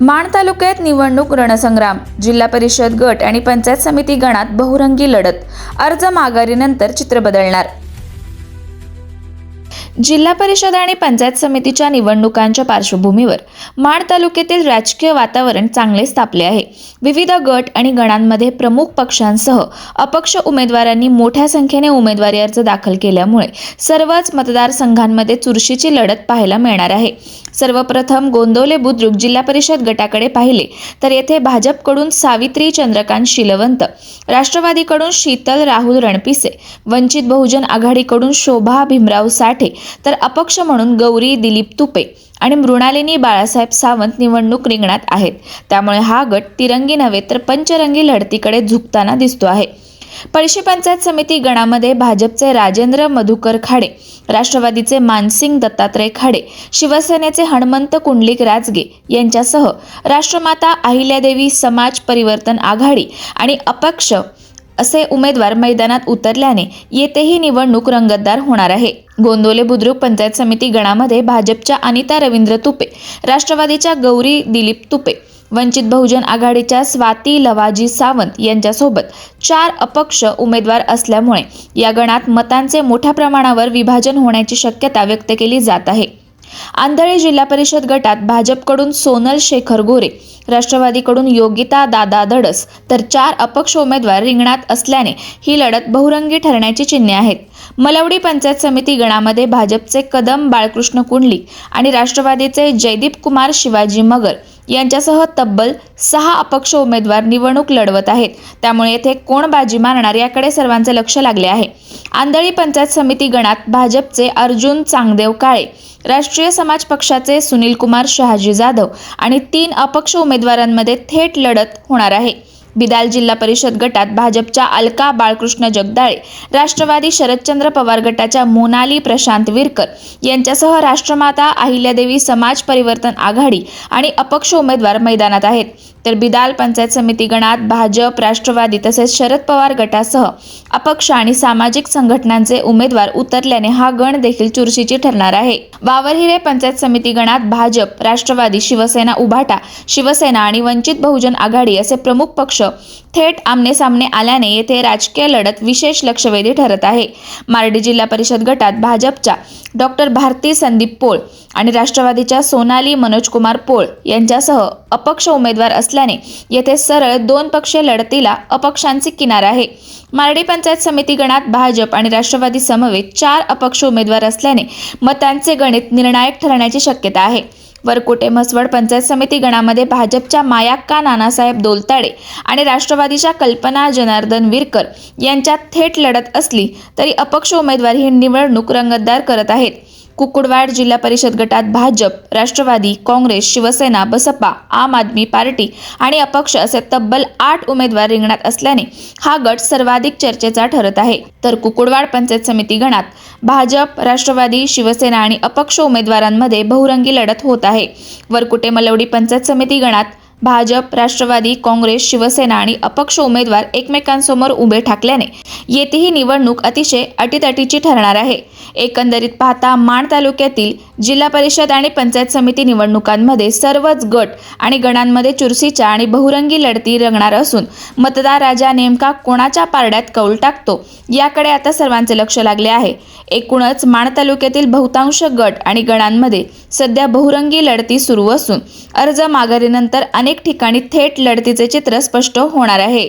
माण तालुक्यात निवडणूक रणसंग्राम जिल्हा परिषद गट आणि पंचायत समिती गणात बहुरंगी लढत. अर्ज माघारीनंतर चित्र बदलणार. जिल्हा परिषद आणि पंचायत समितीच्या निवडणुकांच्या पार्श्वभूमीवर माण तालुक्यातील राजकीय वातावरण चांगले तापले आहे. विविध गट आणि गणांमध्ये प्रमुख पक्षांसह अपक्ष उमेदवारांनी मोठ्या संख्येने उमेदवारी अर्ज दाखल केल्यामुळे सर्वच मतदारसंघांमध्ये चुरशीची लढत पाहायला मिळणार आहे. सर्वप्रथम गोंदवले बुद्रुक जिल्हा परिषद गटाकडे पाहिले तर येथे भाजपकडून सावित्री चंद्रकांत शिलवंत राष्ट्रवादीकडून शीतल राहुल रणपिसे वंचित बहुजन आघाडीकडून शोभा भीमराव साठे तर अपक्ष म्हणून गौरी दिलीप तुपे आणि मृणालिनी बाळासाहेब सावंत निवडणूक रिंगणात आहेत. त्यामुळे हा गट तिरंगी नव्हे तर पंचरंगी लढतीकडे झुकताना दिसतो आहे. पळशी पंचायत समिती गणामध्ये भाजपचे राजेंद्र मधुकर खाडे राष्ट्रवादीचे मानसिंग दत्तात्रय खाडे शिवसेनेचे हणमंत कुंडलिक राजगे यांच्यासह राष्ट्रमाता अहिल्यादेवी समाज परिवर्तन आघाडी आणि अपक्ष असे उमेदवार मैदानात उतरल्याने येथेही निवडणूक रंगतदार होणार आहे. गोंदोले बुद्रुक पंचायत समिती गणामध्ये भाजपच्या अनिता रवींद्र तुपे राष्ट्रवादीच्या गौरी दिलीप तुपे वंचित बहुजन आघाडीच्या स्वाती लवाजी सावंत यांच्यासोबत चार अपक्ष उमेदवार असल्यामुळे या गणात मतांचे मोठ्या प्रमाणावर विभाजन होण्याची शक्यता व्यक्त केली जात आहे. आंधळी जिल्हा परिषद गटात भाजपकडून सोनल शेखर गोरे राष्ट्रवादीकडून योगिता दादा धडस तर चार अपक्ष उमेदवार रिंगणात असल्याने ही लढत बहुरंगी ठरण्याची चिन्हे आहेत. मलवडी पंचायत समिती गणामध्ये भाजपचे कदम बाळकृष्ण कुंडली आणि राष्ट्रवादीचे जयदीप कुमार शिवाजी मगर यांच्यासह तब्बल सहा अपक्ष उमेदवार निवडणूक लढवत आहेत. त्यामुळे येथे कोण बाजी मारणार याकडे सर्वांचे लक्ष लागले आहे. आंधळी पंचायत समिती गणात भाजपचे अर्जुन चांगदेव काळे राष्ट्रीय समाज पक्षाचे सुनील कुमार शहाजी जाधव आणि तीन अपक्ष उमेदवारांमध्ये थेट लढत होणार आहे. बिदाल जिल्हा परिषद गटात भाजपच्या अलका बाळकृष्ण जगदाळे राष्ट्रवादी शरदचंद्र पवार गटाच्या मोनाली प्रशांत विरकर यांच्यासह राष्ट्रमाता अहिल्यादेवी समाज परिवर्तन आघाडी आणि अपक्ष उमेदवार मैदानात आहेत. तर बिदाल पंचायत समिती गणात भाजप राष्ट्रवादी तसेच शरद पवार गटासह अपक्ष आणि सामाजिक संघटनांचे उमेदवार उतरल्याने हा गण देखील चुरशीची ठरणार आहे. वावरहिरे पंचायत समिती गणात भाजप राष्ट्रवादी शिवसेना उभाटा शिवसेना आणि वंचित बहुजन आघाडी असे प्रमुख पक्ष थेट आमनेसामने आल्याने येथे राजकीय लढत विशेष लक्षवेधी ठरत आहे. मारडी जिल्हा परिषद गटात भाजपच्या डॉक्टर भारती संदीप पोळ आणि राष्ट्रवादीच्या सोनाली मनोजकुमार पोळ यांच्यासह अपक्ष उमेदवार असल्याने येथे सरळ दोन पक्षीय लढतीला अपक्षांची किनार आहे. मारडी पंचायत समिती गणात भाजप आणि राष्ट्रवादी समवेत चार अपक्ष उमेदवार असल्याने मतांचे गणित निर्णायक ठरण्याची शक्यता आहे. वरकोटे म्हसवड पंचायत समिती गणामध्ये भाजपच्या मायाक्का नानासाहेब दोलताडे आणि राष्ट्रवादीच्या कल्पना जनार्दन विरकर यांच्यात थेट लढत असली तरी अपक्ष उमेदवार ही निवडणूक रंगतदार करत आहेत. कुकुडवाड जिल्हा परिषद गटात भाजप राष्ट्रवादी काँग्रेस शिवसेना बसपा आम आदमी पार्टी आणि अपक्ष असे तब्बल आठ उमेदवार रिंगणात असल्याने हा गट सर्वाधिक चर्चेचा ठरत आहे. तर कुकुडवाड पंचायत समिती गणात भाजप राष्ट्रवादी शिवसेना आणि अपक्ष उमेदवारांमध्ये बहुरंगी लढत होत आहे. वरकुटे मलवडी पंचायत समिती गणात भाजप राष्ट्रवादी काँग्रेस शिवसेना आणि अपक्ष उमेदवार एकमेकांसमोर उभे ठाकल्याने येथेही निवडणूक अतिशय अटीतटीची ठरणार आहे. एकंदरीत पाहता माण तालुक्यातील जिल्हा परिषद आणि पंचायत समिती निवडणुकांमध्ये सर्वच गट आणि गणांमध्ये चुरशीच्या आणि बहुरंगी लढती रंगणार असून मतदार राजा नेमका कोणाच्या पारड्यात कौल टाकतो याकडे आता सर्वांचे लक्ष लागले आहे. एकूणच माण तालुक्यातील बहुतांश गट आणि गणांमध्ये सध्या बहुरंगी लढती सुरू असून अर्ज माघारीनंतर अनेक ठिकाणी थेट लढतीचे चित्र स्पष्ट होणार आहे.